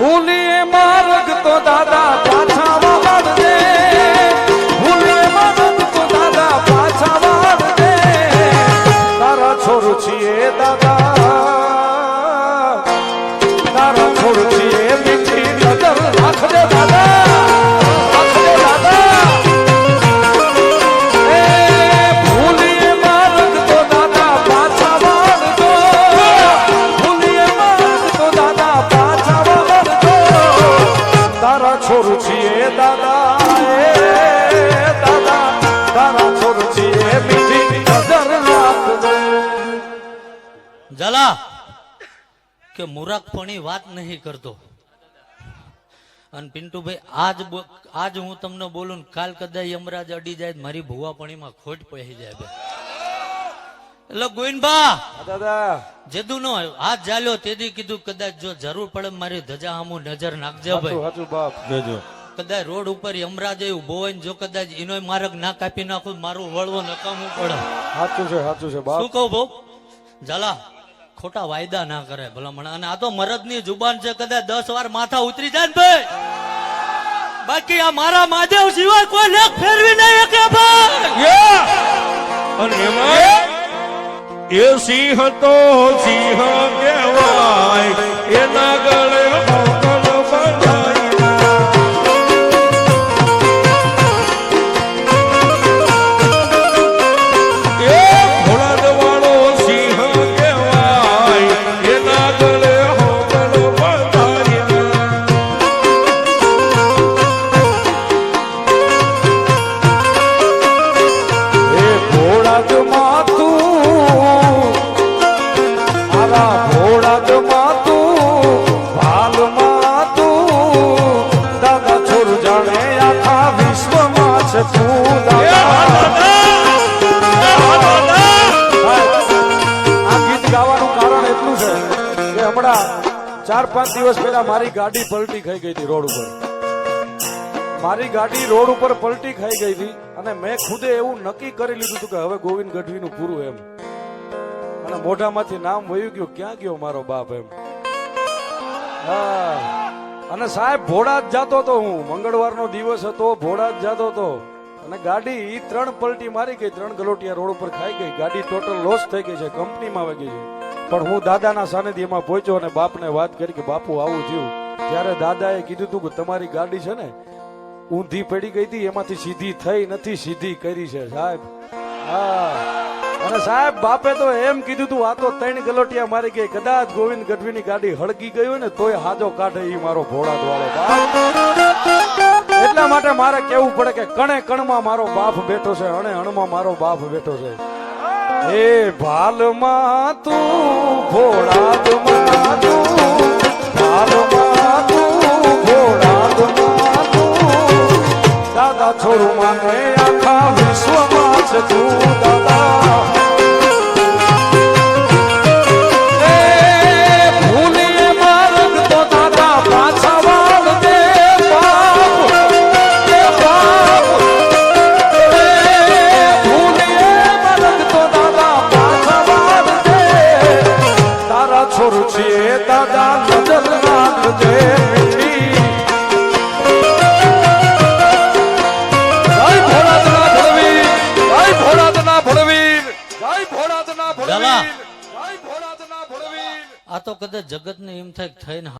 ભૂલીએ માર્ગ તો દાદા પાછા વાળજે. ભૂલીએ માર્ગ તો દાદા પાછા વાળજે. તારા છોર છીએ દાદા. તારા ઝાલા કે મૂરખપણી વાત નહીં કરતો. અને પિન્ટુભાઈ આજ આજ હું તમને બોલું કાલ કદાચ યમરાજ અડી જાય મારી ભુવાપણીમાં ખોટ પહી જાય બે. એટલે ગોવિંદભા દાદા. જેદુ નો હાથ જાલ્યો તેથી કીધું કદાચ જો જરૂર પડે મારી ધજા સામું નજર નાખજે ભાઈ. બાપ. જોજો કદાચ રોડ ઉપર યમરાજ ઊભો હોય ને જો કદાચ એનો માર્ગ ના કાપી નાખું મારું વળવો નકામું પડે. સાચું છે સાચું છે બાપ. શું કહું બહુ ઝાલા ખોટા વાયદા ના કરે ભલામણ અને આ તો મરદની જુબાન છે, કદાચ દસ વાર માથા ઉતરી જાય ને ભાઈ. બાકી આ મારા મહાદેવ સિવાય કોઈ લેખ ફેરવી નહીં શકે ભાઈ. અને એમાં એ સિંહ તો સિંહ કહેવાય એના ભોળાદ માતું મારા ભોળાદ માતું ભાલ માતું દાદા છોર જાણે આખા વિશ્વમાં છે તું ગીત ગાવાનું કારણ એટલું છે કે હમણાં ચાર પાંચ દિવસ પહેલા મારી ગાડી પલટી ખાઈ ગઈ હતી રોડ ઉપર. મારી ગાડી રોડ ઉપર પલટી ખાઈ ગઈ હતી અને મેં ખુદે એવું નક્કી કરી લીધું હતું કે હવે ગોવિંદ ગઢવીનું પૂરું એમ. અને મોઢામાંથી નામ વયું ગયું, ક્યાં ગયો મારો બાપ એમ? અને સાહેબ ભોળા જ જાતો હતો હું. મંગળવારનો દિવસ હતો ભોળા જ જાતો હતો. અને ગાડી ઈ ત્રણ પલટી મારી ગઈ, ત્રણ ગલોટિયા રોડ ઉપર ખાઈ ગઈ. ગાડી ટોટલ લોસ થઈ ગઈ છે, કંપનીમાં આવી ગઈ છે. પણ હું દાદાના સાનિધ્યમાં પહોંચ્યો અને બાપને વાત કરી કે, બાપુ, આવું થયું. ત્યારે દાદાએ કીધું હતું કે, તમારી ગાડી છે ને ઊંધી પડી ગઈ હતી, એમાંથી સીધી થઈ નથી, સીધી કરી છે, સાહેબ. હા. અને સાહેબ, બાપે તો એમ કીધું તું, આ તો ત્રણ ગલોટિયા મારી ગઈ, કદાચ ગોવિંદ ગઢવીની ગાડી હળગી ગઈ ને, તોય હાજો કાઢે એ મારો ભોળાદ વાળો એટલા માટે મારે કેવું પડે કે કણે કણમાં મારો બાપ બેઠો છે, અણે અણમાં મારો બાપ બેઠો છે. એ ભાલમાં તું, ભોળાદમાં તું, ભાલમાં વિશ્વમાં આ તો કદાચ જગત ને એમ થાય થઈને